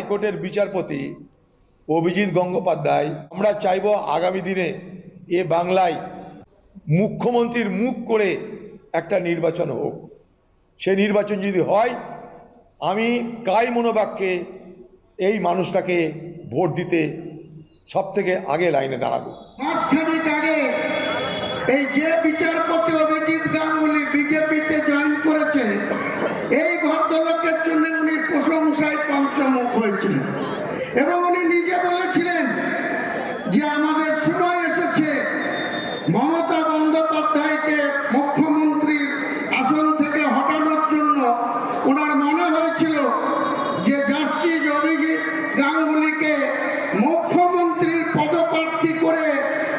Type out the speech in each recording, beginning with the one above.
হাইকোর্টের বিচারপতি অভিজিৎ গঙ্গোপাধ্যায়, আমরা চাইব আগামী দিনে এ বাংলায় মুখ্যমন্ত্রীর মুখ করে একটা নির্বাচন হোক। সে নির্বাচন যদি হয়, আমি কাই মনোবাক্যে এই মানুষটাকে ভোট দিতে সব থেকে আগে লাইনে দাঁড়াবো। আগে এই যে বিচারপতি অভিজিৎ গাঙ্গুলি বিজেপিতে জয়েন করেছে এই ভদ্রলোকের জন্য উনি প্রশংসায় পঞ্চমুখ হয়েছিলেন এবং উনি নিজে বলেছিলেন যে আমাদের সময় এসেছে। মমতা বন্দ্যোপাধ্যায়কে মুখ্যমন্ত্রীর আসন থেকে হটানোর জন্য ওনার মনে হয়েছিল যে জাস্টিস অভিজিৎ গাঙ্গুলিকে মুখ্যমন্ত্রীর পদপ্রার্থী করে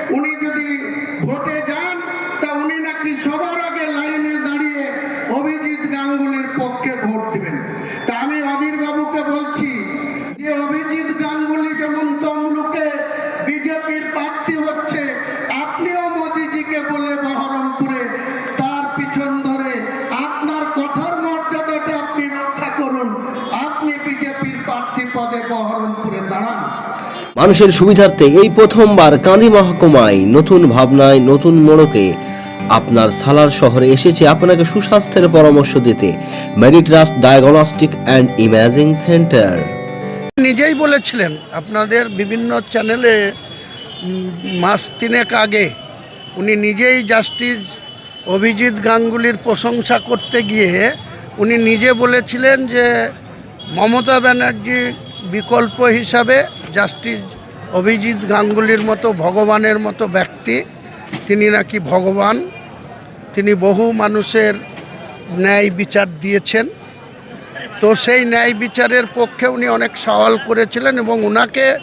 উনি যদি ভোটে যান, তা উনি নাকি সবার মানুষের সুবিধার্থে এই প্রথমবার কান্দি মহকুমায় নতুন ভাবনায় নতুন মোড়কে আপনার সালার শহরে এসেছে আপনাকে সুস্বাস্থ্যের পরামর্শ দিতে। Meditrust diagnostic and imaging centre নিজেই বলেছিলেন আপনাদের বিভিন্ন চ্যানেলে মাস তিনেক আগে উনি নিজেই জাস্টিস অভিজিৎ গাঙ্গুলির প্রশংসা করতে গিয়ে উনি নিজে বলেছিলেন যে মমতা ব্যানার্জি বিকল্প হিসাবে জাস্টিস অভিজিৎ গাঙ্গুলির মতো, ভগবানের মতো ব্যক্তি। তিনি নাকি ভগবান। তিনি বহু মানুষের ন্যায় বিচার দিয়েছেন। তো সেই ন্যায় বিচারের পক্ষে উনি অনেক সওয়াল করেছিলেন এবং ওনাকে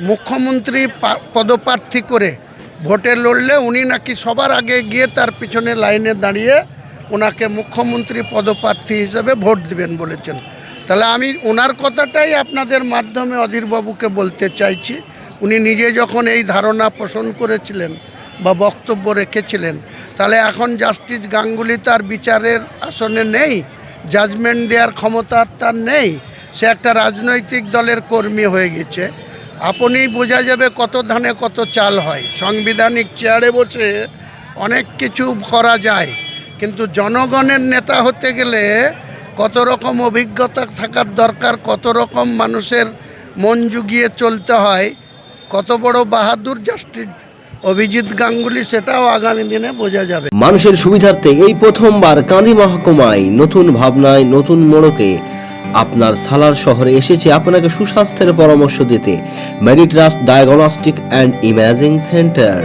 মুখ্যমন্ত্রী পদপ্রার্থী করে ভোটে লড়লে উনি নাকি সবার আগে গিয়ে তার পিছনে লাইনে দাঁড়িয়ে ওনাকে মুখ্যমন্ত্রী পদপ্রার্থী হিসেবে ভোট দিবেন বলেছেন। তাহলে আমি ওনার কথাটাই আপনাদের মাধ্যমে অধীরবাবুকে বলতে চাইছি। উনি নিজে যখন এই ধারণা পোষণ করেছিলেন বা বক্তব্য রেখেছিলেন, তাহলে এখন জাস্টিস গাঙ্গুলি তার বিচারের আসনে নেই, জাজমেন্ট দেওয়ার ক্ষমতা তার নেই, সে একটা রাজনৈতিক দলের কর্মী হয়ে গেছে। আপনি বোঝা যাবে কত ধানে কত চাল হয়। সাংবিধানিক চেয়ারে বসে অনেক কিছু করা যায়, কিন্তু জনগণের নেতা হতে গেলে কত রকম অভিজ্ঞতা থাকার দরকার কত রকম মানুষের মন জুগিয়ে চলতে হয়, কত বড় বাহাদুর জাস্টিস অভিজিৎ গাঙ্গুলি সেটাও আগামী দিনে বোঝা যাবে। মানুষের সুবিধার্থে এই প্রথমবার কাঁদি মহকুমায় নতুন ভাবনায় নতুন মোড়কে আপনার সালার শহরে এসেছে আপনাকে সুস্বাস্থ্যের পরামর্শ দিতে। Meditrust diagnostic and imaging centre